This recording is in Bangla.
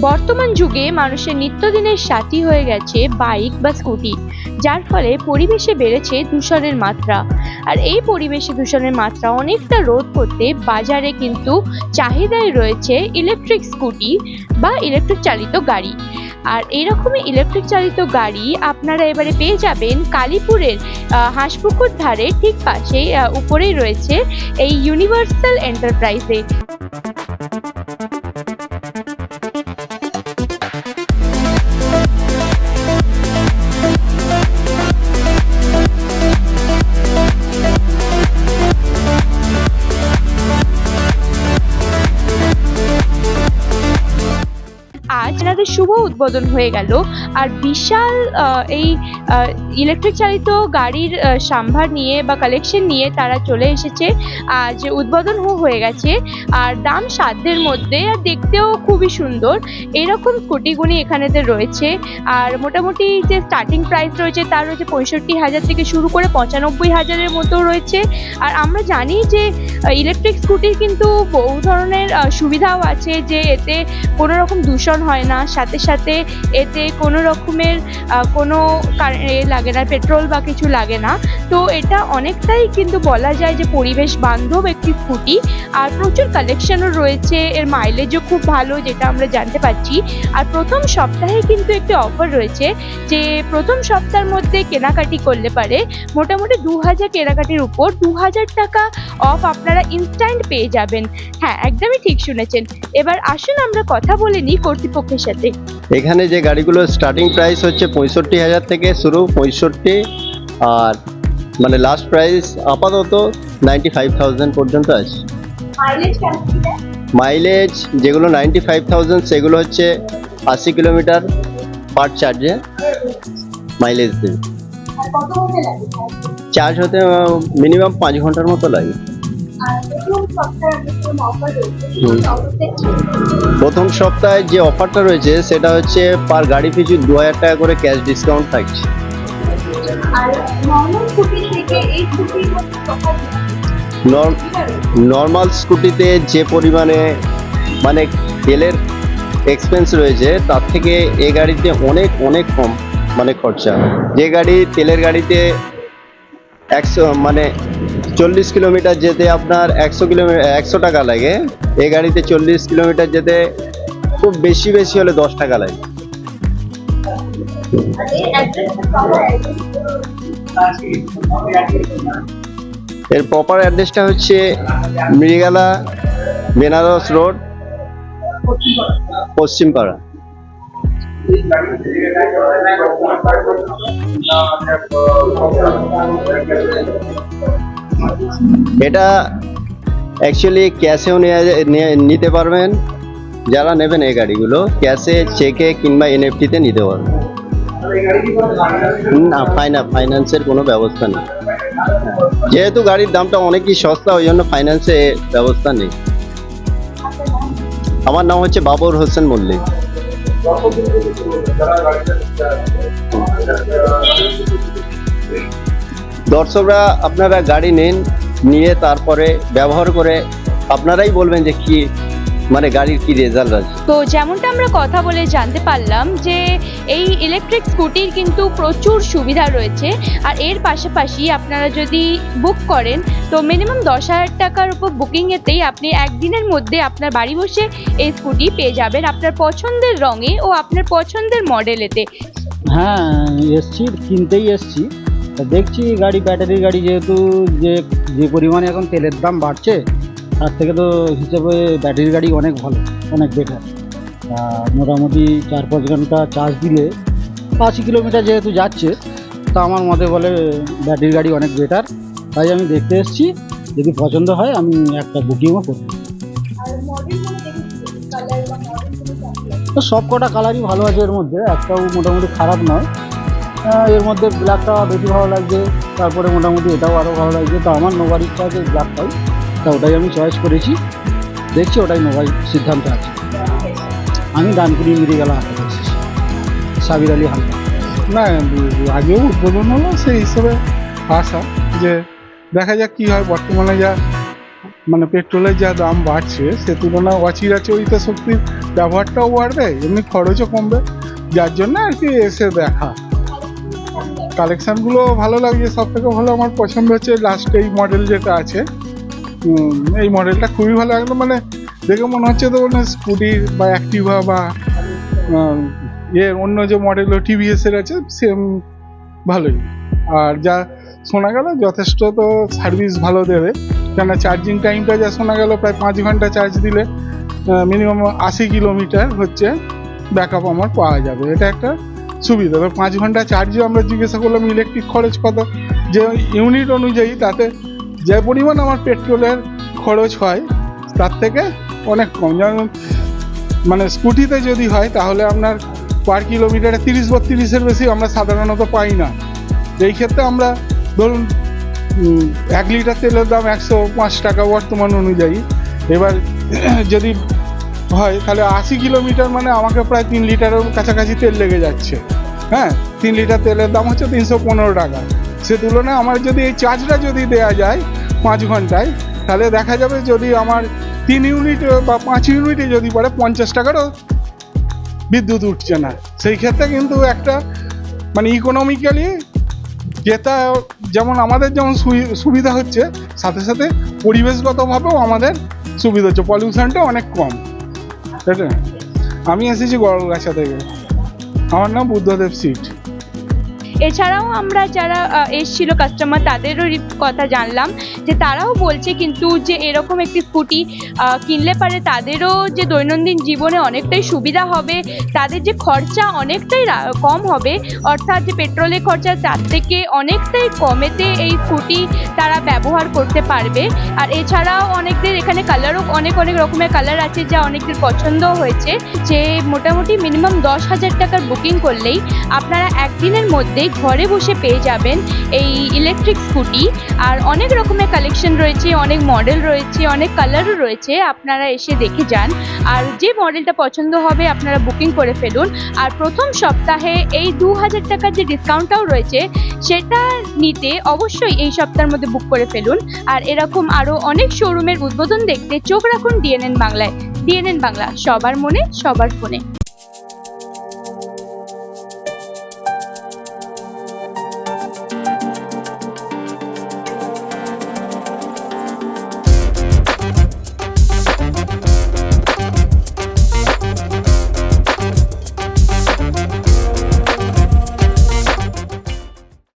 বর্তমান যুগে মানুষের নিত্যদিনের সাথী হয়ে গেছে বাইক বা স্কুটি যার ফলে পরিবেশে বেড়েছে দূষণের মাত্রা। আর এই পরিবেশে দূষণের মাত্রা অনেকটা রোধ করতে বাজারে কিন্তু চাহিদায় রয়েছে ইলেকট্রিক স্কুটি বা ইলেকট্রিক চালিত গাড়ি। আর এইরকমই ইলেকট্রিক চালিত গাড়ি আপনারা এবারে পেয়ে যাবেন কালীপুরের হাঁসপুকুর ধারে ঠিক আহ, উপরেই রয়েছে এই ইউনিভার্সাল এন্টারপ্রাইজে। এনাদের শুভ উদ্বোধন হয়ে গেল। আর বিশাল এই ইলেকট্রিক চালিত গাড়ির সম্ভার নিয়ে বা কালেকশন নিয়ে তারা চলে এসেছে। আজ উদ্বোধন হয়ে গেছে। আর দাম সাধ্যের মধ্যে, আর দেখতেও খুবই সুন্দর। এরকম স্কুটিগুলি এখানেতে রয়েছে। আর মোটামুটি যে স্টার্টিং প্রাইস রয়েছে, তার রয়েছে পঁয়ষট্টি হাজার থেকে শুরু করে পঁচানব্বই হাজারের মতো রয়েছে। আর আমরা জানি যে ইলেকট্রিক স্কুটির কিন্তু বহু ধরনের সুবিধাও আছে যে এতে কোনো রকম দূষণ হয় না। সাথে সাথে এতে কোনো রকমের কোনো এ লাগে না, পেট্রোল বা কিছু লাগে না। তো এটা অনেকটাই কিন্তু বলা যায় যে পরিবেশ বান্ধব একটি স্কুটি। আর প্রচুর কালেকশনও রয়েছে, এর মাইলেজও খুব ভালো যেটা আমরা জানতে পারছি। আর প্রথম সপ্তাহে কিন্তু একটি অফার রয়েছে যে প্রথম সপ্তাহের মধ্যে কেনাকাটি করলে পারে। মোটামুটি দু হাজার কেনাকাটির উপর দু হাজার টাকা অফ আপনারা ইনস্ট্যান্ট পেয়ে যাবেন। হ্যাঁ একদমই ঠিক শুনেছেন। এবার আসুন আমরা কথা বলে নিই কর্তৃপক্ষের সাথে সাথে। এখানে যে গাড়িগুলো স্টার্টিং প্রাইস হচ্ছে পঁয়ষট্টি হাজার থেকে শুরু পঁয়ষট্টি আর মানে লাস্ট প্রাইস আপাতত নাইনটি ফাইভ থাউজেন্ড পর্যন্ত আছে। মাইলেজ যেগুলো নাইনটি ফাইভ থাউজেন্ড সেগুলো হচ্ছে আশি কিলোমিটার পার চার্জে মাইলেজ দেবে। চার্জ হতে মিনিমাম পাঁচ ঘণ্টার মতো লাগে। প্রথম সপ্তাহে যে অফারটা রয়েছে সেটা হচ্ছে পার গাড়ি পিছু দু হাজার টাকা করে ক্যাশ ডিসকাউন্ট থাকছে। নর্মাল স্কুটিতে যে পরিমাণে মানে তেলের এক্সপেন্স রয়েছে তার থেকে এ গাড়িতে অনেক অনেক কম মানে খরচা। যে গাড়ি তেলের গাড়িতে একশো মানে চল্লিশ কিলোমিটার যেতে আপনার একশো কিলোমিটার একশো টাকা লাগে। এ গাড়িতে চল্লিশ কিলোমিটার যেতে খুব বেশি বেশি হলে দশ টাকা লাগে। এর প্রপার অ্যাড্রেসটা হচ্ছে মৃগালা বেনারস রোড, পশ্চিমপাড়া। এটা অ্যাকচুয়ালি ক্যাশেও নিতে পারবেন। যারা নেবেন এই গাড়িগুলো ক্যাশে চেকে কিংবা এনএফটিতে নিতে পারবেন। না ফাইনা ফাইন্যান্সের কোনো ব্যবস্থা নেই। যেহেতু গাড়ির দামটা অনেকই সস্তা, ওই জন্য ফাইন্যান্সে ব্যবস্থা নেই। আমার নাম হচ্ছে বাবর হোসেন মল্লিক। দর্শকরা আপনারা গাড়ি নিন নিয়ে তারপরে ব্যবহার করে আপনারাই বলবেন যে কি মানে গাড়ির কি রেজাল্ট আছে। তো যেমনটা আমরা কথা বলে জানতে পারলাম যে এই ইলেকট্রিক স্কুটির কিন্তু প্রচুর সুবিধা রয়েছে। আর এর পাশাপাশি আপনারা যদি বুক করেন তো মিনিমাম দশ হাজার টাকার উপর বুকিংয়েতেই আপনি একদিনের মধ্যে আপনার বাড়ি বসে এই স্কুটি পেয়ে যাবেন আপনার পছন্দের রঙে ও আপনার পছন্দের মডেলেতে হ্যাঁ এসছি কিনতেই এসছি। দেখছি গাড়ি ব্যাটারির গাড়ি যেহেতু যে যে পরিমাণে এখন তেলের দাম বাড়ছে, তার থেকে তো হিসেবে ব্যাটারির গাড়ি অনেক ভালো, অনেক বেটার মোটামুটি চার পাঁচ ঘণ্টা চার্জ দিলে আশি কিলোমিটার যেহেতু যাচ্ছে, তা আমার মতে বলে ব্যাটারির গাড়ি অনেক বেটার তাই আমি দেখতে এসেছি, যদি পছন্দ হয় আমি একটা বুকিংও করব তো সব কটা কালারই ভালো আছে এর মধ্যে, একটাও মোটামুটি খারাপ নয়। এর মধ্যে ব্ল্যাকটা বেশি ভালো লাগছে। তারপরে মোটামুটি এটাও আরও ভালো লাগছে। তো আমার নোবার ইচ্ছা আছে ব্ল্যাকটাই তা ওটাই আমি চয়েস করেছি। দেখছি ওটাই নোবাই সিদ্ধান্ত আছে। আমি ডানকুনি মিরি গেলা হাতে এসেছি। সাবির আলী হালকা না, আগেও উদ্বোধন হলো, সেই হিসেবে আসা যে দেখা যাক কি হয়। বর্তমানে যা মানে পেট্রোলের যা দাম বাড়ছে, সে তুলনায় অচিরাচরিত শক্তির ব্যবহারটাও বাড়বে, এমনি খরচও কমবে। যার জন্য আর কি এসে দেখা। কালেকশানগুলো ভালো লাগছে সব থেকে ভালো আমার পছন্দ হচ্ছে লাস্ট এই মডেল যেটা আছে। এই মডেলটা খুবই ভালো, একদম মানে দেখে মনে হচ্ছে তো মানে স্কুটি বা অ্যাক্টিভা বা ইয়ে অন্য যে মডেল টিভিএস এর আছে সেম ভালোই। আর যা শোনা গেল, যথেষ্ট তো সার্ভিস ভালো দেবে। কেন চার্জিং টাইমটা যা শোনা গেল, প্রায় পাঁচ ঘণ্টা চার্জ দিলে মিনিমাম আশি কিলোমিটার হচ্ছে ব্যাকআপ আমার পাওয়া যাবে। এটা একটা সুবিধা। তো পাঁচ ঘণ্টা চার্জও আমরা জিজ্ঞাসা করলাম ইলেকট্রিক খরচ কত? যে ইউনিট অনুযায়ী তাতে যে পরিমাণ আমার পেট্রোলের খরচ হয়, তার থেকে অনেক কম। যেমন মানে স্কুটিতে যদি হয়, তাহলে আপনার পার কিলোমিটারে তিরিশ বত্রিশের বেশি আমরা সাধারণত পাই না। এই ক্ষেত্রে আমরা ধরুন এক লিটার তেলের দাম একশো পাঁচ টাকা বর্তমান অনুযায়ী। এবার যদি হয় তাহলে আশি কিলোমিটার মানে আমাকে প্রায় তিন লিটারের কাছাকাছি তেল লেগে যাচ্ছে। হ্যাঁ তিন লিটার তেলের দাম হচ্ছে তিনশো পনেরো টাকা। সে তুলনায় আমার যদি এই চার্জটা যদি দেওয়া যায় পাঁচ ঘন্টায়, তাহলে দেখা যাবে যদি আমার তিন ইউনিট বা পাঁচ ইউনিটে যদি পড়ে পঞ্চাশ টাকারও বিদ্যুৎ উঠছে না। সেই ক্ষেত্রে কিন্তু একটা মানে ইকোনমিক্যালি যেটা যেমন আমাদের যেমন সুবি- সুবিধা হচ্ছে, সাথে সাথে পরিবেশগতভাবেও আমাদের সুবিধা হচ্ছে। পলিউশনটা অনেক কম। আমি এসেছি গড়গাছা থেকে। আমার নাম বুদ্ধদেব সিট। এছাড়াও আমরা যারা এসছিল কাস্টমার তাদেরও কথা জানলাম যে তারাও বলছে কিন্তু যে এরকম একটি স্কুটি কিনলে পারে তাদেরও যে দৈনন্দিন জীবনে অনেকটাই সুবিধা হবে, তাদের যে খরচা অনেকটাই কম হবে, অর্থাৎ যে পেট্রোলের খরচা তার থেকে অনেকটাই কমেতে এই স্কুটি তারা ব্যবহার করতে পারবে। আর এছাড়াও অনেকদের এখানে কালারও অনেক অনেক রকমের কালার আছে যা অনেকদের পছন্দ হয়েছে। যে মোটামুটি মিনিমাম দশ হাজার টাকার বুকিং করলেই আপনারা একদিনের মধ্যেই ঘরে বসে পেয়ে যাবেন এই ইলেকট্রিক স্কুটি আর অনেক রকমের কালেকশন রয়েছে, অনেক মডেল রয়েছে, অনেক কালারও রয়েছে, আপনারা এসে দেখে যান। আর যে মডেলটা পছন্দ হবে, আপনারা বুকিং করে ফেলুন। আর প্রথম সপ্তাহে এই দু হাজার টাকার যে ডিসকাউন্টটাও রয়েছে, সেটা নিতে অবশ্যই এই সপ্তাহের মধ্যে বুক করে ফেলুন। আর এরকম আরও অনেক শোরুমের উদ্বোধন দেখতে চোখ রাখুন ডিএনএন বাংলায়। ডিএনএন বাংলা, সবার মনে, সবার ফোনে।